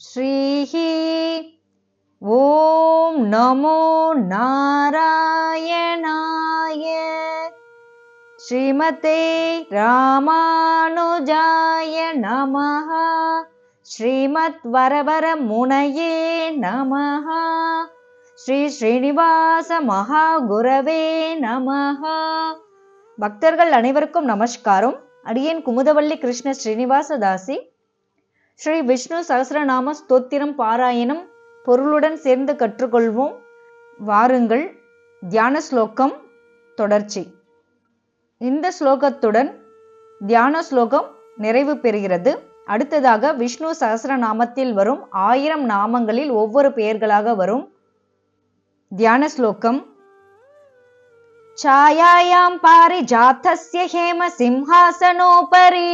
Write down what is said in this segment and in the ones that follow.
श्रीः ॐ नमो नारायणाय श्रीमते रामानुजाय नमः श्रीमद्वरवरमुनये नमः ஸ்ரீ ஸ்ரீனிவாச மகா குரவே நமஹ பக்தர்கள் அனைவருக்கும் நமஸ்காரம் அடியேன் குமுதவள்ளி கிருஷ்ண ஸ்ரீனிவாசதாசி ஸ்ரீ விஷ்ணு சகசிரநாம ஸ்தோத்திரம் பாராயணம் பொருளுடன் சேர்ந்து கற்றுக்கொள்வோம் வாருங்கள் தியான ஸ்லோகம் தொடர்ச்சி இந்த ஸ்லோகத்துடன் தியான ஸ்லோகம் நிறைவு பெறுகிறது அடுத்ததாக விஷ்ணு சகசிரநாமத்தில் வரும் ஆயிரம் நாமங்களில் ஒவ்வொரு பெயர்களாக வரும் தியான ஸ்லோகம் छायायां पारिजातस्य हेमसिंहासनोपरि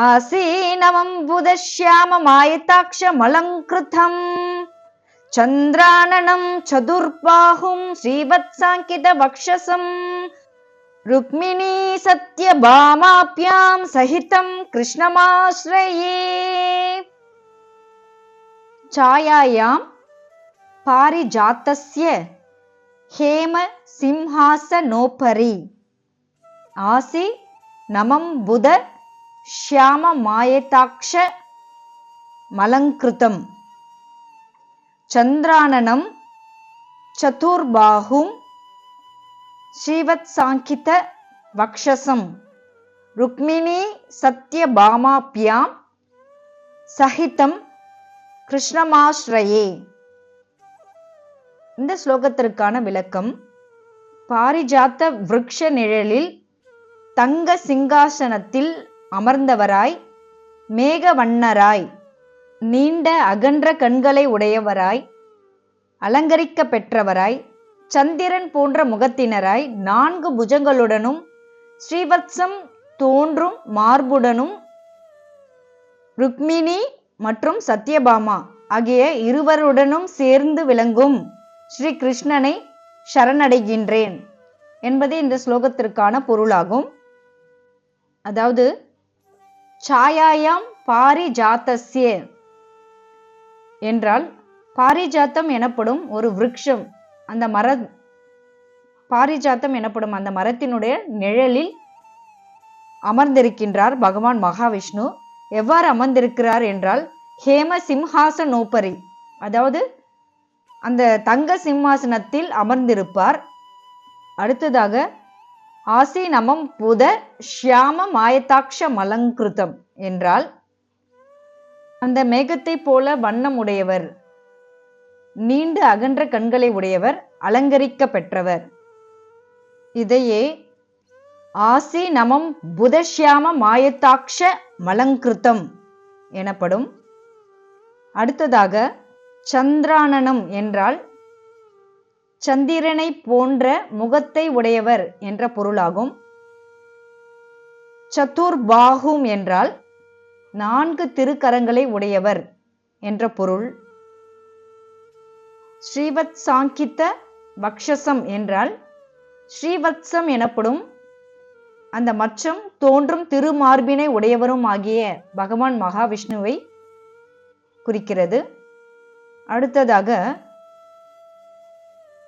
आसीनमं बुधश्याममायताक्षमलङ्कृतम् चन्द्राननं चतुर्बाहुं श्रीवत्साङ्कितवक्षसम्। रुक्मिणी सत्यभामाप्यां सहितं कृष्णमाश्रये। छायायां पारिजातस्य हेम सिंहासनोपरि आसि नमं बुध ஷியாம శ్యామ மலங்கிருதம். మలంకృతం சதுர்பாகும் చతుర్బాహుం శ్రీవత్సాంకిత వక్షసం రుక్మిణీ సత్యభామాభ్యాం சகிதம் கிருஷ்ணமாஸ்ரயே. இந்த ஸ்லோகத்திற்கான விளக்கம் பாரிஜாத்த விருக்ஷ நிழலில் தங்க சிங்காசனத்தில் அமர்ந்தவராய் மேகவண்ணராய் நீண்ட அகன்ற கண்களை உடையவராய் அலங்கரிக்க பெற்றவராய் சந்திரன் போன்ற முகத்தினராய் நான்கு புஜங்களுடனும் ஸ்ரீவத்சம் தோன்றும் மார்புடனும் ருக்மிணி மற்றும் சத்யபாமா ஆகிய இருவருடனும் சேர்ந்து விளங்கும் ஸ்ரீ கிருஷ்ணனை சரணடைகின்றேன் என்பதே இந்த ஸ்லோகத்திற்கான பொருளாகும். அதாவது சாயாயாம் பாரிஜாத்தஸ்ய. என்றால் பாரிஜாத்தம் எனப்படும் ஒரு விருட்சம் அந்த மர பாரிஜாத்தம் எனப்படும் அந்த மரத்தினுடைய நிழலில் அமர்ந்திருக்கின்றார் பகவான் மகாவிஷ்ணு. எவ்வாறு அமர்ந்திருக்கிறார் என்றால் ஹேம சிம்ஹாசனோபரி அதாவது அந்த தங்க சிம்மாசனத்தில் அமர்ந்திருப்பார். அடுத்ததாக ஆசி நமம் புத ஷியாம மாயத்தாட்ச மலங்கிருதம் என்றால் அந்த மேகத்தை போல வண்ணம் உடையவர் நீண்டு அகன்ற கண்களை உடையவர் அலங்கரிக்க பெற்றவர். இதையே ஆசி நமம் புதஷ்யாம மாயத்தாட்ச மலங்கிருத்தம் எனப்படும். அடுத்ததாக சந்திரானனம் என்றால் சந்திரனை போன்ற முகத்தை உடையவர் என்ற பொருளாகும். சதுர்பாகும் என்றால் நான்கு திருக்கரங்களை உடையவர் என்ற பொருள். ஸ்ரீவத் சாங்கித்த வக்ஷசம் என்றால் ஸ்ரீவத்சம் எனப்படும் அந்த மச்சம் தோன்றும் திருமார்பினை உடையவரும் ஆகிய பகவான் மகாவிஷ்ணுவை குறிக்கிறது. அடுத்ததாக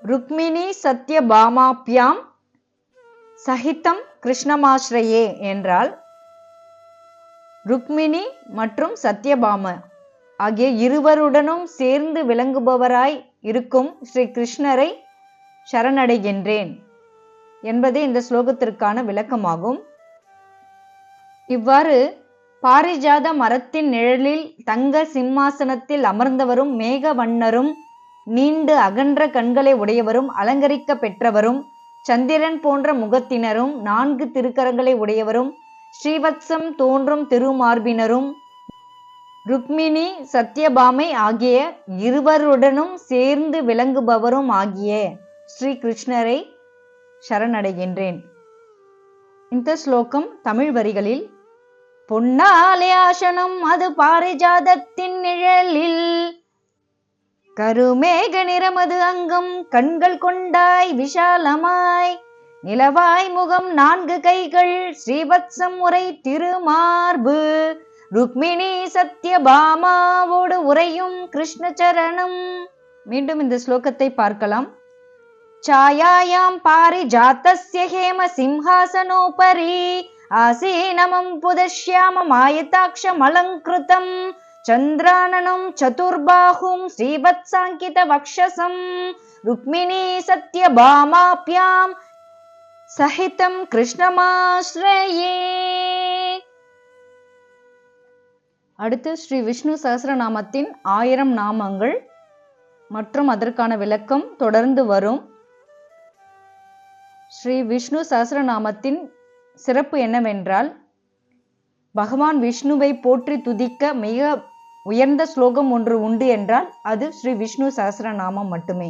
ருக்மிணி சத்யபாமாபியாம் சகிதம் கிருஷ்ணமாஸ்ரயே என்றால் ருக்மிணி மற்றும் சத்யபாம ஆகிய இருவருடனும் சேர்ந்து விளங்குபவராய் இருக்கும் ஸ்ரீ கிருஷ்ணரை சரணடைகின்றேன் என்பதே இந்த ஸ்லோகத்திற்கான விளக்கமாகும். இவ்வாறு பாரிஜாத மரத்தின் நிழலில் தங்க சிம்மாசனத்தில் அமர்ந்தவரும் மேகவண்ணரும் நீண்டு அகன்ற கண்களை உடையவரும் அலங்கரிக்க பெற்றவரும் சந்திரன் போன்ற முகத்தினரும் நான்கு திருக்கரங்களை உடையவரும் ஸ்ரீவத்சம் தோன்றும் திருமார்பினரும் ருக்மிணி சத்யபாமை ஆகிய இருவருடனும் சேர்ந்து விளங்குபவரும் ஆகிய ஸ்ரீ கிருஷ்ணரை சரணடைகின்றேன். இந்த ஸ்லோகம் தமிழ் வரிகளில் பொன்னாலே ஆசனம் அது பாரிஜாதத்தின் நிழலில் கருமேக நிறமது அங்கம் கண்கள் கொண்டாய் விஷாலமாய் நிலவாய் முகம் நான்கு கைகள் ஸ்ரீவத்சம் உரை திருமார்பு ருக்மிணி சத்யபாமாவோடு உரையும் கிருஷ்ண சரணம் மீண்டும் இந்த ஸ்லோகத்தை பார்க்கலாம் छायायां पारिजातस्य हेम सिंहासनोपरि आसीनमं पुदश्याममायताक्षमलङ्कृतम् चन्द्राननं चतुर्बाहुं श्रीवत्साङ्कितवक्षसं रुक्मिणी सत्यभामाप्यां சகிதம் கிருஷ்ணமாஸ்ரயே அடுத்து ஸ்ரீ விஷ்ணு சஹஸ்ரநாமத்தின் ஆயிரம் நாமங்கள் மற்றும் அதற்கான விளக்கம் தொடர்ந்து வரும் ஸ்ரீ விஷ்ணு சஹஸ்ரநாமத்தின் சிறப்பு என்னவென்றால் பகவான் விஷ்ணுவை போற்றி துதிக்க மிக உயர்ந்த ஸ்லோகம் ஒன்று உண்டு என்றால் அது ஸ்ரீ விஷ்ணு சகசரநாமம் மட்டுமே.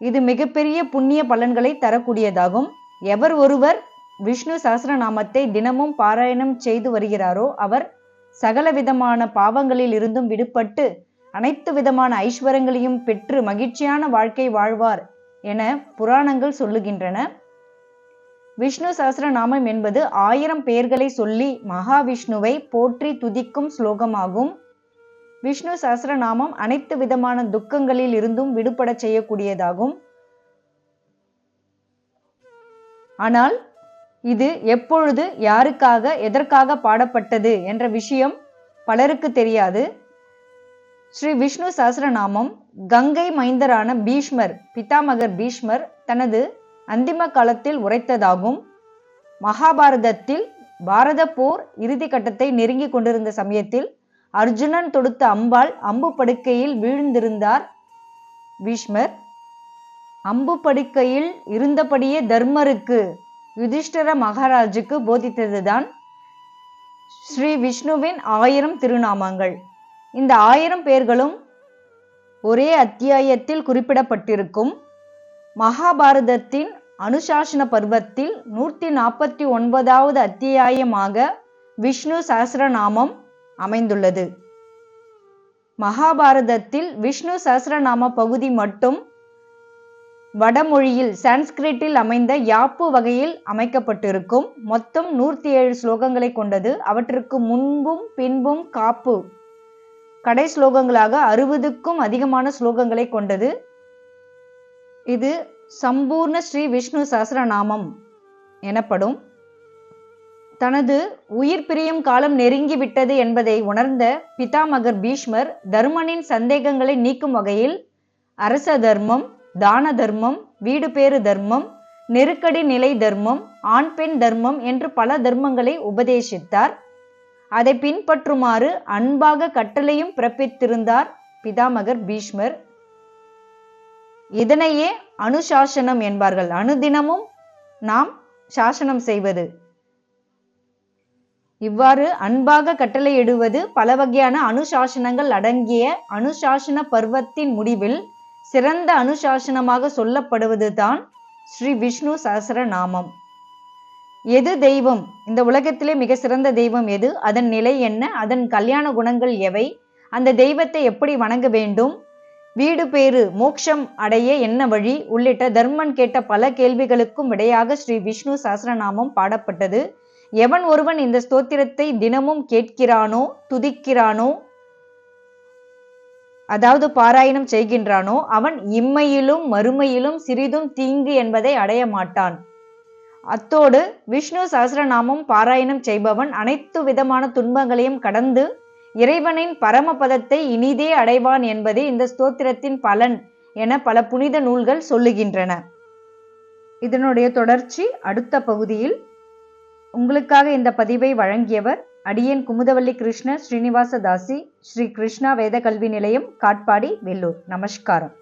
இது மிகப்பெரிய புண்ணிய பலன்களை தரக்கூடியதாகும். எவர் ஒருவர் விஷ்ணு சகசரநாமத்தை தினமும் பாராயணம் செய்து வருகிறாரோ அவர் சகல விதமான பாவங்களில் இருந்தும் விடுபட்டு அனைத்து விதமான ஐஸ்வரங்களையும் பெற்று மகிழ்ச்சியான வாழ்க்கை வாழ்வார் என புராணங்கள் சொல்லுகின்றன. விஷ்ணு சஹஸ்ரநாமம் என்பது ஆயிரம் பெயர்களை சொல்லி மகாவிஷ்ணுவை போற்றி துதிக்கும் ஸ்லோகமாகும். விஷ்ணு சஹஸ்ரநாமம் அனைத்து விதமான துக்கங்களில் இருந்தும் விடுபட செய்யக்கூடியதாகும். ஆனால் இது எப்பொழுது யாருக்காக எதற்காக பாடப்பட்டது என்ற விஷயம் பலருக்கு தெரியாது. ஸ்ரீ விஷ்ணு சஹஸ்ரநாமம் கங்கை மைந்தரான பீஷ்மர் பிதாமகர் பீஷ்மர் தனது அந்திம காலத்தில் உரைத்ததாகும். மகாபாரதத்தில் பாரத போர் இறுதி கட்டத்தை நெருங்கி கொண்டிருந்த சமயத்தில் அர்ஜுனன் தொடுத்த அம்பால் அம்பு படுக்கையில் வீழ்ந்திருந்தார். பீஷ்மர் அம்பு படுக்கையில் இருந்தபடியே தர்மருக்கு யுதிஷ்டர மகாராஜுக்கு போதித்ததுதான் ஸ்ரீ விஷ்ணுவின் ஆயிரம் திருநாமங்கள். இந்த ஆயிரம் பேர்களும் ஒரே அத்தியாயத்தில் குறிப்பிடப்பட்டிருக்கும். மகாபாரதத்தின் அனுசாசன பர்வத்தில் நூற்றி நாற்பத்தி ஒன்பதாவது அத்தியாயமாக விஷ்ணு சஹஸ்ரநாமம் அமைந்துள்ளது. மகாபாரதத்தில் விஷ்ணு சஹசிரநாம பகுதி மட்டும் வடமொழியில் சான்ஸ்கிரிட்டில் அமைந்த யாப்பு வகையில் அமைக்கப்பட்டிருக்கும். மொத்தம் நூற்றி ஏழு ஸ்லோகங்களை கொண்டது. அவற்றுக்கு முன்பும் பின்பும் காப்பு கடை ஸ்லோகங்களாக அறுபதுக்கும் அதிகமான ஸ்லோகங்களை கொண்டது. இது சம்பூர்ண ஸ்ரீ விஷ்ணு சஹசிரநாமம் எனப்படும். தனது உயிர் பிரியும் காலம் நெருங்கிவிட்டது என்பதை உணர்ந்த பிதாமகர் பீஷ்மர் தர்மனின் சந்தேகங்களை நீக்கும் வகையில் அரச தர்மம் தான தர்மம் வீடு பேறு தர்மம் நெருக்கடி நிலை தர்மம் ஆண் பெண் தர்மம் என்று பல தர்மங்களை உபதேசித்தார். அதை பின்பற்றுமாறு அன்பாக கட்டளையும் பிறப்பித்திருந்தார் பிதாமகர் பீஷ்மர். இதனையே அனுசாசனம் என்பார்கள். அனுதினமும் நாம் சாசனம் செய்வது. இவ்வாறு அன்பாக கட்டளையிடுவது பல வகையான அனுசாசனங்கள் அடங்கிய அனுசாசன பர்வத்தின் முடிவில் சிறந்த அனுசாசனமாக சொல்லப்படுவதுதான் ஸ்ரீ விஷ்ணு சஹஸ்ர நாமம் எது தெய்வம்? இந்த உலகத்திலே மிக சிறந்த தெய்வம் எது? அதன் நிலை என்ன? அதன் கல்யாண குணங்கள் எவை? அந்த தெய்வத்தை எப்படி வணங்க வேண்டும்? வீடு பேறு மோட்சம் அடைய என்ன வழி? உள்ளிட்ட தர்மன் கேட்ட பல கேள்விகளுக்கும் விடையாக ஸ்ரீ விஷ்ணு சஹஸ்ரநாமம் பாடப்பட்டது. எவன் ஒருவன் இந்த ஸ்தோத்திரத்தை தினமும் கேட்கிறானோ துதிக்கிறானோ அதாவது பாராயணம் செய்கின்றானோ அவன் இம்மையிலும் மறுமையிலும் சிறிதும் தீங்கு என்பதை அடைய மாட்டான். அத்தோடு விஷ்ணு சஹஸ்ரநாமம் பாராயணம் செய்பவன் அனைத்து விதமான துன்பங்களையும் கடந்து இறைவனின் பரமபதத்தை இனிதே அடைவான் என்பதே இந்த ஸ்தோத்திரத்தின் பலன் என பல புனித நூல்கள் சொல்லுகின்றன. இதனுடைய தொடர்ச்சி அடுத்த பகுதியில். உங்களுக்காக இந்த பதிவை வழங்கியவர் அடியேன் குமுதவல்லி கிருஷ்ண ஸ்ரீனிவாச தாசி ஸ்ரீ கிருஷ்ணா வேத கல்வி நிலையம் காட்பாடி வெல்லூர். நமஸ்காரம்.